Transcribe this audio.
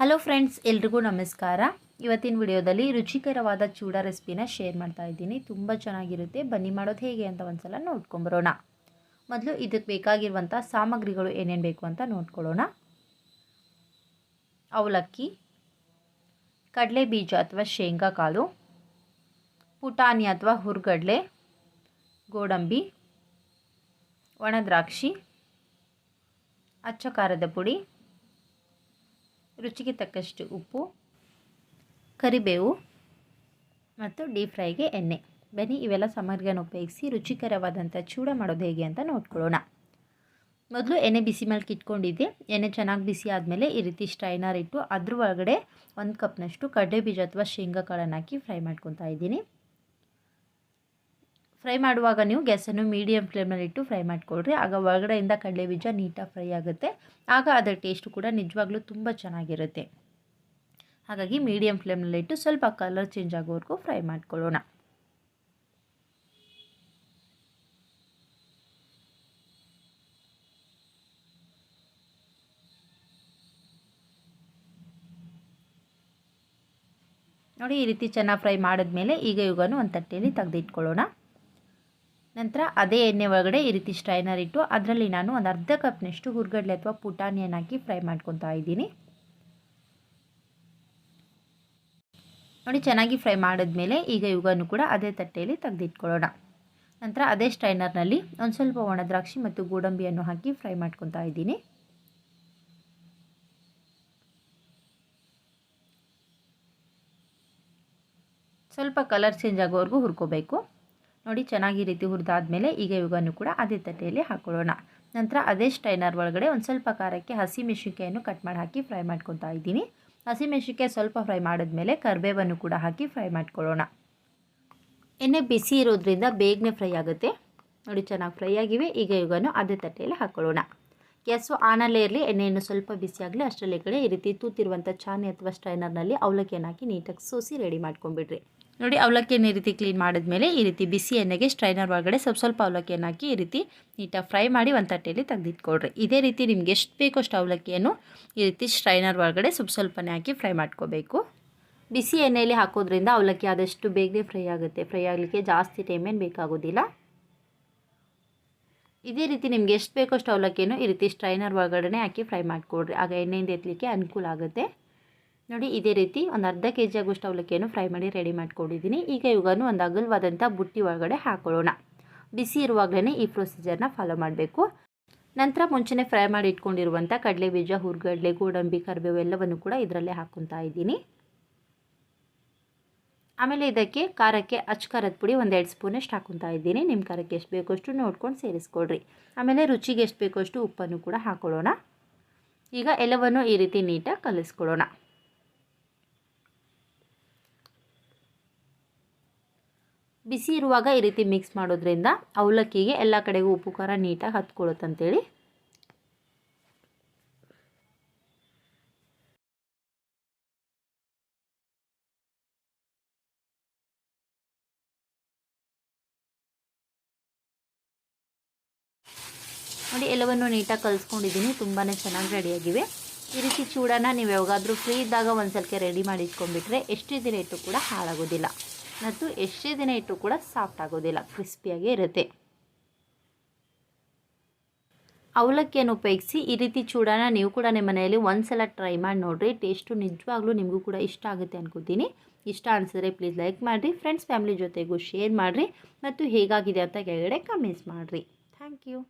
Hello friends ಎಲ್ರಿಗೂ ನಮಸ್ಕಾರ. ಇವತ್ತಿನ ವಿಡಿಯೋದಲ್ಲಿ ರುಚಿಕರವಾದ ಚೂಡ ರೆಸಿಪಿನ ಶೇರ್ ಮಾಡ್ತಾ ಇದ್ದೀನಿ. ತುಂಬ ಚೆನ್ನಾಗಿರುತ್ತೆ. ಬನ್ನಿ ಮಾಡೋದು ಹೇಗೆ ಅಂತ ಒಂದ್ಸಲ ನೋಡ್ಕೊಂಬರೋಣ ಮೊದಲು ಇದಕ್ಕೆ ಬೇಕಾಗಿರುವಂಥ ಸಾಮಗ್ರಿಗಳು ಏನೇನು ಬೇಕು ಅಂತ ನೋಡ್ಕೊಳ್ಳೋಣ. ಅವಲಕ್ಕಿ ಕಡಲೆ ಬೀಜ ಅಥವಾ ಶೇಂಗಾ ಕಾಳು ಪುಟಾಣಿ ಅಥವಾ ಹುರ್ಗಡ್ಲೆ, ಗೋಡಂಬಿ, ಒಣ ದ್ರಾಕ್ಷಿ, ಅಚ್ಚ ಖಾರದ ಪುಡಿ ರುಚಿಗೆ ತಕ್ಕಷ್ಟು ಉಪ್ಪು, ಕರಿಬೇವು ಮತ್ತು ಡೀಪ್ ಫ್ರೈಗೆ ಎಣ್ಣೆ. ಬನ್ನಿ, ಇವೆಲ್ಲ ಸಾಮಗ್ರಿಯನ್ನು ಉಪಯೋಗಿಸಿ ರುಚಿಕರವಾದಂಥ ಚೂಡ ಮಾಡೋದು ಹೇಗೆ ಅಂತ ನೋಡ್ಕೊಳ್ಳೋಣ. ಮೊದಲು ಎಣ್ಣೆ ಬಿಸಿ ಮೇಲೆ ಇಟ್ಕೊಂಡಿದ್ದೆ ಎಣ್ಣೆ ಚೆನ್ನಾಗಿ ಬಿಸಿ ಆದಮೇಲೆ ಈ ರೀತಿ ಸ್ಟ್ರೈನರ್ ಇಟ್ಟು ಅದ್ರ ಒಳಗಡೆ ಒಂದು ಕಪ್ನಷ್ಟು ಕಡಲೆ ಬೀಜ ಅಥವಾ ಶೇಂಗಾ ಕಾಳನ್ನು ಹಾಕಿ ಫ್ರೈ ಮಾಡ್ಕೊತಾ ಇದ್ದೀನಿ. ಫ್ರೈ ಮಾಡುವಾಗ ನೀವು ಗ್ಯಾಸನ್ನು ಮೀಡಿಯಮ್ ಇಟ್ಟು ಫ್ರೈ ಮಾಡಿಕೊಳ್ರಿ. ಆಗ ಒಳಗಡೆಯಿಂದ ಕಡಲೆ ಬೀಜ ನೀಟಾಗಿ ಫ್ರೈ ಆಗುತ್ತೆ. ಆಗ ಅದರ ಟೇಸ್ಟು ಕೂಡ ನಿಜವಾಗ್ಲೂ ತುಂಬ ಚೆನ್ನಾಗಿರುತ್ತೆ. ಹಾಗಾಗಿ ಮೀಡಿಯಮ್ ಫ್ಲೇಮ್ನಲ್ಲಿ ಇಟ್ಟು ಸ್ವಲ್ಪ ಕಲರ್ ಚೇಂಜ್ ಆಗೋವರೆಗೂ ಫ್ರೈ ಮಾಡ್ಕೊಳ್ಳೋಣ. ನೋಡಿ ಈ ರೀತಿ ಚೆನ್ನಾಗಿ ಫ್ರೈ ಮಾಡಿದ್ಮೇಲೆ ಈಗ ಇವಾಗನು ಒಂದು ತಟ್ಟೆಯಲ್ಲಿ ತೆಗೆದಿಟ್ಕೊಳ್ಳೋಣ. ನಂತರ ಅದೇ ಎಣ್ಣೆ ಒಳಗಡೆ ಈ ರೀತಿ ಸ್ಟ್ರೈನರ್ ಇಟ್ಟು ಅದರಲ್ಲಿ ನಾನು ಒಂದು ಅರ್ಧ ಕಪ್ನಷ್ಟು ಹುರ್ಗಡ್ಲೆ ಅಥವಾ ಪುಟಾಣಿಯನ್ನು ಹಾಕಿ ಫ್ರೈ ಮಾಡ್ಕೊತಾ ಇದ್ದೀನಿ. ನೋಡಿ ಚೆನ್ನಾಗಿ ಫ್ರೈ ಮಾಡಿದ್ಮೇಲೆ ಈಗ ಇವುಗಳನ್ನು ಕೂಡ ಅದೇ ತಟ್ಟೆಯಲ್ಲಿ ತೆಗೆದಿಟ್ಕೊಳ್ಳೋಣ. ನಂತರ ಅದೇ ಸ್ಟ್ರೈನರ್ನಲ್ಲಿ ಒಂದು ಸ್ವಲ್ಪ ಒಣ ದ್ರಾಕ್ಷಿ ಮತ್ತು ಗೋಡಂಬಿಯನ್ನು ಹಾಕಿ ಫ್ರೈ ಮಾಡ್ಕೊತಾ ಇದ್ದೀನಿ. ಸ್ವಲ್ಪ ಕಲರ್ ಚೇಂಜ್ ಆಗೋವರೆಗೂ ಹುರ್ಕೋಬೇಕು. ನೋಡಿ, ಚೆನ್ನಾಗಿ ರೀತಿ ಹುರಿದಾದ್ಮೇಲೆ ಈಗ ಇವುಗಳನ್ನು ಕೂಡ ಅದೇ ತಟ್ಟೆಯಲ್ಲಿ ಹಾಕೊಳ್ಳೋಣ. ನಂತರ ಅದೇ ಸ್ಟೈನರ್ ಒಳಗಡೆ ಒಂದು ಸ್ವಲ್ಪ ಖಾರಕ್ಕೆ ಹಸಿ ಮೆಣಸಿನ್ಕಾಯನ್ನು ಕಟ್ ಮಾಡಿ ಹಾಕಿ ಫ್ರೈ ಮಾಡ್ಕೊತಾ ಇದ್ದೀನಿ. ಹಸಿ ಮೆಣಸಿನ್ಕಾಯಿ ಸ್ವಲ್ಪ ಫ್ರೈ ಮಾಡಿದ್ಮೇಲೆ ಕರಿಬೇವನ್ನು ಕೂಡ ಹಾಕಿ ಫ್ರೈ ಮಾಡ್ಕೊಳ್ಳೋಣ. ಎಣ್ಣೆ ಬಿಸಿ ಇರೋದ್ರಿಂದ ಬೇಗನೆ ಫ್ರೈ ಆಗುತ್ತೆ. ನೋಡಿ, ಚೆನ್ನಾಗಿ ಫ್ರೈ ಆಗಿವೆ. ಈಗ ಇವುಗಳನ್ನು ಅದೇ ತಟ್ಟೆಯಲ್ಲಿ ಹಾಕೊಳ್ಳೋಣ. ಗ್ಯಾಸು ಆನಲ್ಲೇ ಇರಲಿ, ಎಣ್ಣೆಯನ್ನು ಸ್ವಲ್ಪ ಬಿಸಿಯಾಗಲಿ ಅಷ್ಟರಲ್ಲಿ ಕಡೆ ಈ ರೀತಿ ತೂತಿರುವಂಥ ಚಾನೆ ಅಥವಾ ಸ್ಟೈನರ್ನಲ್ಲಿ ಅವಲಕ್ಕಿಯನ್ನು ಹಾಕಿ ನೀಟಾಗಿ ಸೋಸಿ ರೆಡಿ ಮಾಡ್ಕೊಂಬಿಡ್ರಿ ನೋಡಿ ಅವಲಕ್ಕಿಯನ್ನು ಈ ರೀತಿ ಕ್ಲೀನ್ ಮಾಡಿದ್ಮೇಲೆ ಈ ರೀತಿ ಬಿಸಿ ಎಣ್ಣೆಗೆ ಸ್ಟ್ರೈನರ್ ಒಳಗಡೆ ಸ್ವಲ್ಪ ಸ್ವಲ್ಪ ಅವಲಕ್ಕಿಯನ್ನು ಹಾಕಿ ಈ ರೀತಿ ನೀಟಾಗಿ ಫ್ರೈ ಮಾಡಿ ಒಂದು ತಟ್ಟೆಯಲ್ಲಿ ತೆಗೆದಿಟ್ಕೊಳ್ರಿ. ಇದೇ ರೀತಿ ನಿಮ್ಗೆ ಎಷ್ಟು ಬೇಕೋ ಅಷ್ಟು ಅವಲಕ್ಕಿಯನ್ನು ಈ ರೀತಿ ಸ್ಟ್ರೈನರ್ ಒಳಗಡೆ ಸ್ವಲ್ಪ ಸ್ವಲ್ಪನೇ ಹಾಕಿ ಫ್ರೈ ಮಾಡ್ಕೋಬೇಕು. ಬಿಸಿ ಎಣ್ಣೆಯಲ್ಲಿ ಹಾಕೋದ್ರಿಂದ ಅವಲಕ್ಕಿ ಆದಷ್ಟು ಬೇಗನೆ ಫ್ರೈ ಆಗುತ್ತೆ. ಫ್ರೈ ಆಗಲಿಕ್ಕೆ ಜಾಸ್ತಿ ಟೈಮೇನು ಬೇಕಾಗೋದಿಲ್ಲ. ಇದೇ ರೀತಿ ನಿಮ್ಗೆ ಎಷ್ಟು ಬೇಕೋ ಅಷ್ಟು ಅವಲಕ್ಕಿಯನ್ನು ಈ ರೀತಿ ಸ್ಟ್ರೈನರ್ ಒಳಗಡೆ ಹಾಕಿ ಫ್ರೈ ಮಾಡಿಕೊಡ್ರಿ ಆಗ ಎಣ್ಣೆಯಿಂದ ಎತ್ತಲಿಕ್ಕೆ ಅನುಕೂಲ ಆಗುತ್ತೆ. ನೋಡಿ, ಇದೇ ರೀತಿ ಒಂದು ಅರ್ಧ ಕೆ ಜಿ ಆಗುವಷ್ಟು ಅವಲಕ್ಕಿಯನ್ನು ಫ್ರೈ ಮಾಡಿ ರೆಡಿ ಮಾಡ್ಕೊಂಡಿದ್ದೀನಿ. ಈಗ ಇವಾಗನು ಒಂದು ಅಗಲವಾದಂಥ ಬುಟ್ಟಿ ಒಳಗಡೆ ಹಾಕೊಳ್ಳೋಣ. ಬಿಸಿ ಇರುವಾಗಲೇ ಈ ಪ್ರೊಸೀಜರ್ನ ಫಾಲೋ ಮಾಡಬೇಕು. ನಂತರ ಮುಂಚೆನೇ ಫ್ರೈ ಮಾಡಿ ಇಟ್ಕೊಂಡಿರುವಂಥ ಕಡಲೆ ಬೀಜ, ಹುರ್ಗಡ್ಲೆ, ಗೋಡಂಬಿ, ಕರಿಬೇವು ಎಲ್ಲವನ್ನು ಕೂಡ ಇದರಲ್ಲೇ ಹಾಕ್ಕೊತಾ ಇದ್ದೀನಿ. ಆಮೇಲೆ ಇದಕ್ಕೆ ಖಾರಕ್ಕೆ ಅಚ್ಚ ಖಾರದ ಪುಡಿ ಒಂದೆರಡು ಸ್ಪೂನಷ್ಟು ಹಾಕೊತಾ ಇದ್ದೀನಿ. ನಿಮ್ಮ ಖಾರಕ್ಕೆ ಎಷ್ಟು ಬೇಕೋ ಅಷ್ಟು ನೋಡ್ಕೊಂಡು ಸೇರಿಸ್ಕೊಳ್ರಿ. ಆಮೇಲೆ ರುಚಿಗೆ ಎಷ್ಟು ಬೇಕೋ ಅಷ್ಟು ಉಪ್ಪನ್ನು ಕೂಡ ಹಾಕೊಳ್ಳೋಣ. ಈಗ ಎಲ್ಲವನ್ನು ಈ ರೀತಿ ನೀಟಾಗಿ ಕಲಿಸ್ಕೊಳ್ಳೋಣ. ಬಿಸಿ ಇರುವಾಗ ಈ ರೀತಿ ಮಿಕ್ಸ್ ಮಾಡೋದ್ರಿಂದ ಅವಲಕ್ಕಿಗೆ ಎಲ್ಲ ಕಡೆಗೂ ಉಪ್ಪು, ಖಾರ ನೀಟಾಗಿ ಹತ್ಕೊಳ್ಳುತ್ತಂತೇಳಿ ನೋಡಿ, ಎಲ್ಲವನ್ನು ನೀಟಾಗಿ ಕಲಿಸ್ಕೊಂಡಿದ್ದೀನಿ. ತುಂಬಾ ಚೆನ್ನಾಗಿ ರೆಡಿಯಾಗಿವೆ ಈ ರೀತಿ ಚೂಡನ ನೀವು ಯಾವಾಗಾದರೂ ಫ್ರೀ ಇದ್ದಾಗ ಒಂದು ಸಲಕ್ಕೆ ರೆಡಿ ಮಾಡಿ ಇಟ್ಕೊಂಡ್ಬಿಟ್ರೆ ಎಷ್ಟು ದಿನ ಇಟ್ಟು ಕೂಡ ಹಾಳಾಗೋದಿಲ್ಲ. ಮತ್ತು ಎಷ್ಟೇ ದಿನ ಇಟ್ಟರು ಕೂಡ ಸಾಫ್ಟ್ ಆಗೋದಿಲ್ಲ, ಕ್ರಿಸ್ಪಿಯಾಗೇ ಇರುತ್ತೆ. ಅವಲಕ್ಕಿಯನ್ನು ಉಪಯೋಗಿಸಿ ಈ ರೀತಿ ಚೂಡಾನ ನೀವು ಕೂಡ ನಿಮ್ಮ ಮನೆಯಲ್ಲಿ ಒಂದು ಸಲ ಟ್ರೈ ಮಾಡಿ ನೋಡಿರಿ ಟೇಸ್ಟು ನಿಜವಾಗ್ಲೂ ನಿಮಗೂ ಕೂಡ ಇಷ್ಟ ಆಗುತ್ತೆ ಅನ್ಕೋತೀನಿ. ಇಷ್ಟ ಅನಿಸಿದ್ರೆ ಪ್ಲೀಸ್ ಲೈಕ್ ಮಾಡಿರಿ ಫ್ರೆಂಡ್ಸ್ ಫ್ಯಾಮಿಲಿ ಜೊತೆಗೂ ಶೇರ್ ಮಾಡಿರಿ, ಮತ್ತು ಹೇಗಾಗಿದೆ ಅಂತ ಕೆಳಗಡೆ ಕಮೆಂಟ್ಸ್ ಮಾಡಿರಿ. Thank you